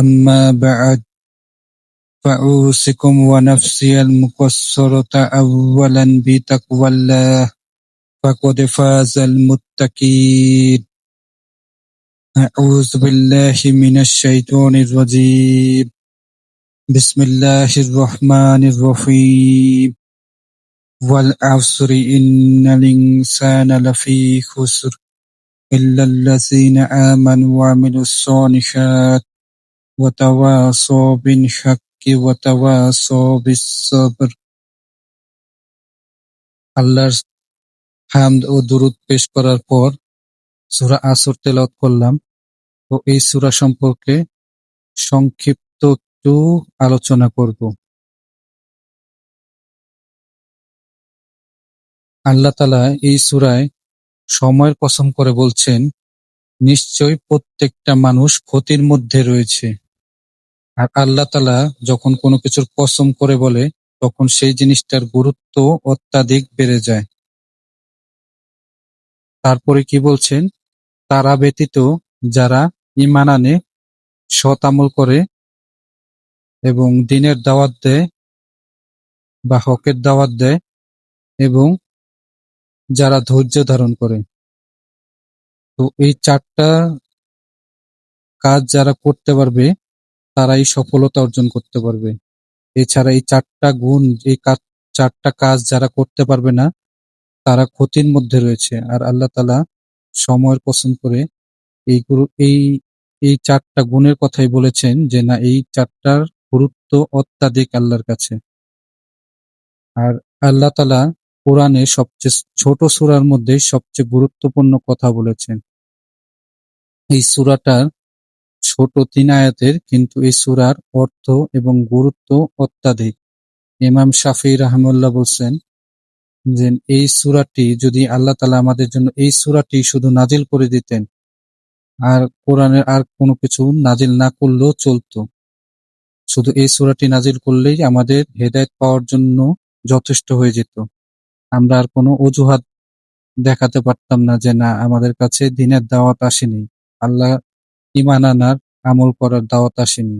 أما بعد فأوصيكم ونفسي المقصرة أولا بتقوى الله فقد فاز المتقين. أعوذ بالله من الشيطان الرجيم. بسم الله الرحمن الرحيم. والعصر إن الإنسان لفي خسر إلا الذين آمنوا وعملوا الصالحات. وتواصوا بالحق وتواصوا بالصبر আল্লাহর হামদ ও দুরুদ পেশ করার পর সূরা আসর তেলাওয়াত করলাম তো এই সূরা সম্পর্কে সংক্ষিপ্ত একটু আলোচনা করব আল্লাহ তালা এই সূরায় সময়ের কসম করে বলছেন নিশ্চয় প্রত্যেকটা মানুষ ক্ষতির মধ্যে রয়েছে আর আল্লাহ তালা যখন কোনো কিছুর কসম করে বলে, তখন সেই জিনিসটার গুরুত্ব অত্যাধিক বেড়ে যায়। তারপরে কি বলছেন? তারা ব্যতীত যারা ইমান আনে, সৎ আমল করে এবং দিনের দাওয়াত দেয় বা হকের দাওয়াত দেয় এবং যারা ধৈর্য ধারণ করে। তো এই চারটা কাজ যারা করতে পারবে তারাই সফলতা অর্জন করতে পারবে। এছাড়া এই চারটা গুণ, এই কাজ, চারটা কাজ যারা করতে পারবে না, তারা ক্ষতির মধ্যে রয়েছে। আর আল্লাহ তালা সময়ের পছন্দ করে এই এই এই চারটা গুণের কথাই বলেছেন যে, না, এই চারটার গুরুত্ব অত্যাধিক আল্লাহর কাছে। আর আল্লাহ তালা কোরআনে সবচেয়ে ছোট সুরার মধ্যে সবচেয়ে গুরুত্বপূর্ণ কথা বলেছেন। এই সুরাটার ছোট তিন কিন্তু এই সুরার অর্থ এবং গুরুত্ব অত্যাধিক। ইমাম শাফি রাহমুল্লাহ বলছেন যে, এই সুরাটি যদি আল্লাহ তালা আমাদের জন্য এই সুরাটি শুধু নাজিল করে দিতেন, আর কোরআনের আর কোনো কিছু নাজিল না করলেও চলতো। শুধু এই সুরাটি নাজিল করলেই আমাদের হেদায়ত পাওয়ার জন্য যথেষ্ট হয়ে যেত। আমরা আর কোনো অজুহাত দেখাতে পারতাম না যে, না, আমাদের কাছে দিনের দাওয়াত আসেনি। আল্লাহ ইমান আনার আমল করার দাওয়াত আসেনি।